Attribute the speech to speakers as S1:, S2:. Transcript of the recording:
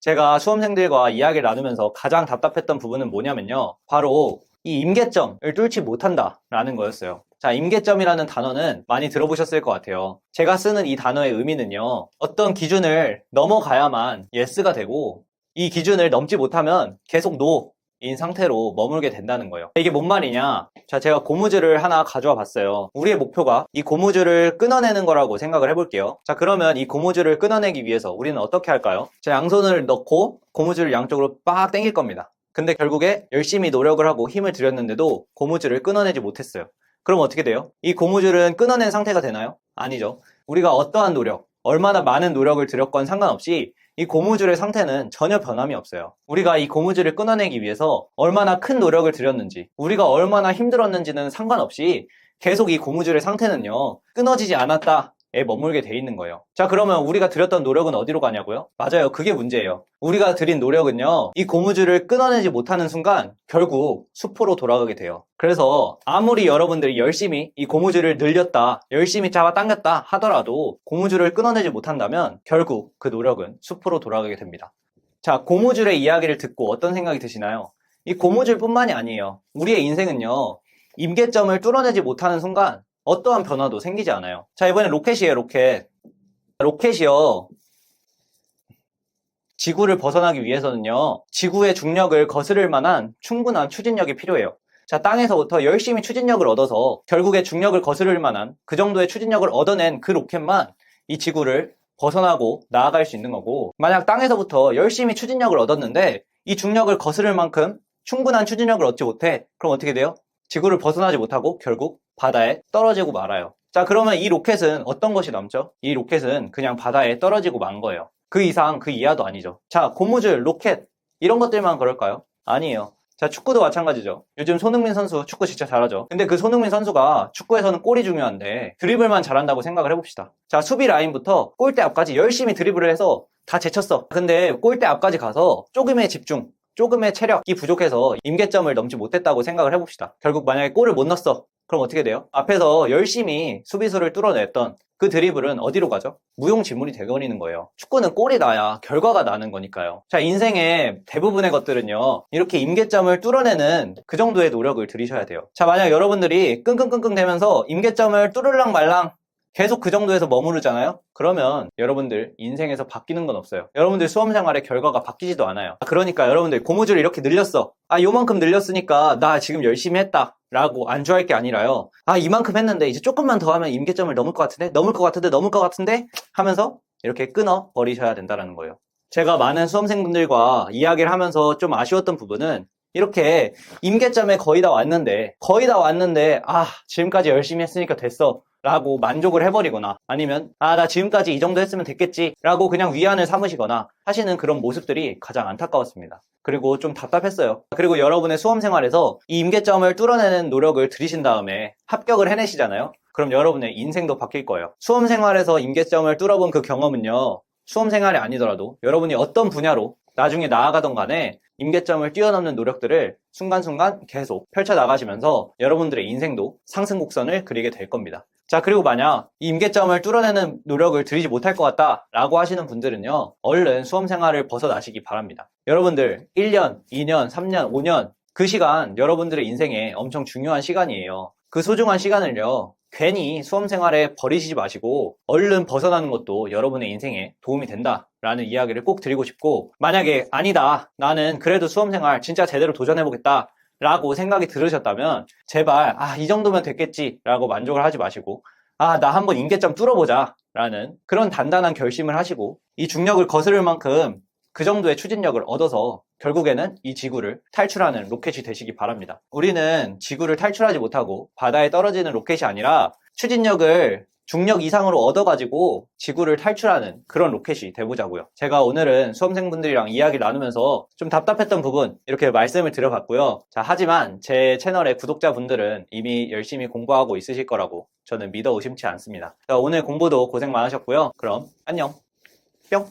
S1: 제가 수험생들과 이야기를 나누면서 가장 답답했던 부분은 뭐냐면요. 바로 이 임계점을 뚫지 못한다라는 거였어요. 자, 임계점이라는 단어는 많이 들어보셨을 것 같아요. 제가 쓰는 이 단어의 의미는요. 어떤 기준을 넘어가야만 yes가 되고 이 기준을 넘지 못하면 계속 no 인 상태로 머물게 된다는 거예요. 이게 뭔 말이냐? 자, 제가 고무줄을 하나 가져와 봤어요. 우리의 목표가 이 고무줄을 끊어내는 거라고 생각을 해볼게요. 자, 그러면 이 고무줄을 끊어내기 위해서 우리는 어떻게 할까요? 자, 양손을 넣고 고무줄을 양쪽으로 빡 당길 겁니다. 근데 결국에 열심히 노력을 하고 힘을 들였는데도 고무줄을 끊어내지 못했어요. 그럼 어떻게 돼요? 이 고무줄은 끊어낸 상태가 되나요? 아니죠. 우리가 어떠한 노력, 얼마나 많은 노력을 들였건 상관없이 이 고무줄의 상태는 전혀 변함이 없어요. 우리가 이 고무줄을 끊어내기 위해서 얼마나 큰 노력을 들였는지, 우리가 얼마나 힘들었는지는 상관없이 계속 이 고무줄의 상태는요, 끊어지지 않았다. 에 머물게 돼 있는 거예요. 자, 그러면 우리가 들였던 노력은 어디로 가냐고요? 맞아요. 그게 문제예요. 우리가 들인 노력은요, 이 고무줄을 끊어내지 못하는 순간 결국 수포로 돌아가게 돼요. 그래서 아무리 여러분들이 열심히 이 고무줄을 늘렸다, 열심히 잡아 당겼다 하더라도 고무줄을 끊어내지 못한다면 결국 그 노력은 수포로 돌아가게 됩니다. 자, 고무줄의 이야기를 듣고 어떤 생각이 드시나요? 이 고무줄뿐만이 아니에요. 우리의 인생은요, 임계점을 뚫어내지 못하는 순간 어떠한 변화도 생기지 않아요. 자, 이번에 로켓이에요, 로켓. 로켓이요. 지구를 벗어나기 위해서는요, 지구의 중력을 거스를 만한 충분한 추진력이 필요해요. 자, 땅에서부터 열심히 추진력을 얻어서 결국에 중력을 거스를 만한 그 정도의 추진력을 얻어낸 그 로켓만 이 지구를 벗어나고 나아갈 수 있는 거고, 만약 땅에서부터 열심히 추진력을 얻었는데 이 중력을 거스를 만큼 충분한 추진력을 얻지 못해, 그럼 어떻게 돼요? 지구를 벗어나지 못하고 결국 바다에 떨어지고 말아요. 자, 그러면 이 로켓은 어떤 것이 남죠? 이 로켓은 그냥 바다에 떨어지고 만 거예요. 그 이상, 그 이하도 아니죠. 자, 고무줄, 로켓, 이런 것들만 그럴까요? 아니에요. 자, 축구도 마찬가지죠. 요즘 손흥민 선수 축구 진짜 잘하죠. 근데 그 손흥민 선수가 축구에서는 골이 중요한데 드리블만 잘한다고 생각을 해봅시다. 자, 수비 라인부터 골대 앞까지 열심히 드리블을 해서 다 제쳤어. 근데 골대 앞까지 가서 조금의 집중, 조금의 체력이 부족해서 임계점을 넘지 못했다고 생각을 해봅시다. 결국 만약에 골을 못 넣었어. 그럼 어떻게 돼요? 앞에서 열심히 수비수를 뚫어냈던 그 드리블은 어디로 가죠? 무용 지물이 되어버리는 거예요. 축구는 골이 나야 결과가 나는 거니까요. 자, 인생의 대부분의 것들은요, 이렇게 임계점을 뚫어내는 그 정도의 노력을 들이셔야 돼요. 자, 만약 여러분들이 끙끙끙끙 대면서 임계점을 뚫을랑 말랑 계속 그 정도에서 머무르잖아요? 그러면 여러분들 인생에서 바뀌는 건 없어요. 여러분들 수험 생활의 결과가 바뀌지도 않아요. 그러니까 여러분들 고무줄을 이렇게 늘렸어. 아, 요만큼 늘렸으니까 나 지금 열심히 했다. 라고 안주할 게 아니라요. 아, 이만큼 했는데 이제 조금만 더 하면 임계점을 넘을 것 같은데? 넘을 것 같은데? 넘을 것 같은데? 하면서 이렇게 끊어 버리셔야 된다는 거예요. 제가 많은 수험생분들과 이야기를 하면서 좀 아쉬웠던 부분은 이렇게 임계점에 거의 다 왔는데, 거의 다 왔는데, 아, 지금까지 열심히 했으니까 됐어. 라고 만족을 해버리거나 아니면 아 나 지금까지 이 정도 했으면 됐겠지 라고 그냥 위안을 삼으시거나 하시는 그런 모습들이 가장 안타까웠습니다. 그리고 좀 답답했어요. 그리고 여러분의 수험 생활에서 이 임계점을 뚫어내는 노력을 들이신 다음에 합격을 해내시잖아요. 그럼 여러분의 인생도 바뀔 거예요. 수험 생활에서 임계점을 뚫어본 그 경험은요. 수험 생활이 아니더라도 여러분이 어떤 분야로 나중에 나아가던 간에 임계점을 뛰어넘는 노력들을 순간순간 계속 펼쳐나가시면서 여러분들의 인생도 상승 곡선을 그리게 될 겁니다. 자, 그리고 만약 이 임계점을 뚫어내는 노력을 들이지 못할 것 같다 라고 하시는 분들은요, 얼른 수험 생활을 벗어나시기 바랍니다. 여러분들 1년, 2년, 3년, 5년 그 시간 여러분들의 인생에 엄청 중요한 시간이에요. 그 소중한 시간을요, 괜히 수험 생활에 버리시지 마시고 얼른 벗어나는 것도 여러분의 인생에 도움이 된다 라는 이야기를 꼭 드리고 싶고 만약에 아니다 나는 그래도 수험 생활 진짜 제대로 도전해보겠다 라고 생각이 들으셨다면 제발 아 이 정도면 됐겠지 라고 만족을 하지 마시고 아 나 한번 임계점 뚫어보자 라는 그런 단단한 결심을 하시고 이 중력을 거스를 만큼 그 정도의 추진력을 얻어서 결국에는 이 지구를 탈출하는 로켓이 되시기 바랍니다. 우리는 지구를 탈출하지 못하고 바다에 떨어지는 로켓이 아니라 추진력을 중력 이상으로 얻어가지고 지구를 탈출하는 그런 로켓이 돼보자고요. 제가 오늘은 수험생분들이랑 이야기 나누면서 좀 답답했던 부분 이렇게 말씀을 드려봤고요. 자, 하지만 제 채널의 구독자분들은 이미 열심히 공부하고 있으실 거라고 저는 믿어 의심치 않습니다. 자, 오늘 공부도 고생 많으셨고요. 그럼 안녕. 뿅.